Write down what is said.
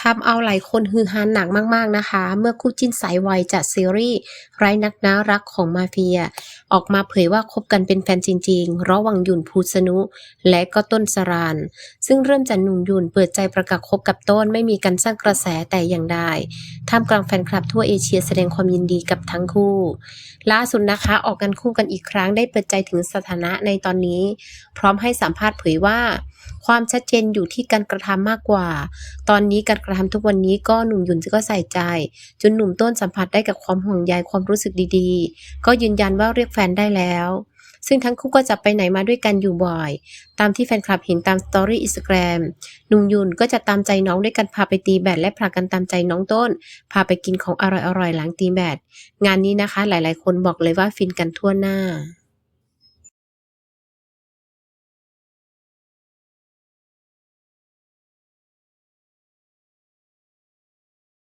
ทำเอาหลายคนฮือฮาหนักมาก ๆ นะคะ เมื่อคู่จิ้นสายวัยจากซีรีส์ไร้นักนารักของมาเฟีย ออกมาเผยว่าคบกันเป็นแฟนจริง ๆ ระหว่างยุนภูสนุ และก็ต้นสราน ซึ่งเริ่มจากหนุ่มยุนเปิดใจประกาศคบกับต้นไม่มีการสร้างกระแสแต่อย่างใดท่ามกลางแฟนคลับทั่วเอเชียแสดงความยินดีกับทั้งคู่ ล่าสุดนะคะออกกันคู่กันอีกครั้งได้เปิดใจถึงสถานะในตอนนี้ พร้อมให้สัมภาษณ์เผยว่า ความชัดเจนอยู่ที่การกระทำมากกว่า ตอนนี้การกระทำทุกวันนี้ก็หนุ่มหยุนก็ใส่ใจ จนหนุ่มต้นสัมผัสได้กับความห่วงใยความรู้สึกดีๆ ก็ยืนยันว่าเรียกแฟนได้แล้ว ซึ่งทั้งคู่ก็จะไปไหนมาด้วยกันอยู่บ่อย ตามที่แฟนคลับเห็นตามสตอรี่อินสตาแกรมหนุ่มยุนก็จะตามใจน้องด้วยกันพาไปตีแบดและผลักกันตามใจน้องต้น พาไปกินของอร่อยๆหลังตีแบดงานนี้นะคะหลายๆ คนบอกเลยว่าฟินกันทั่วหน้า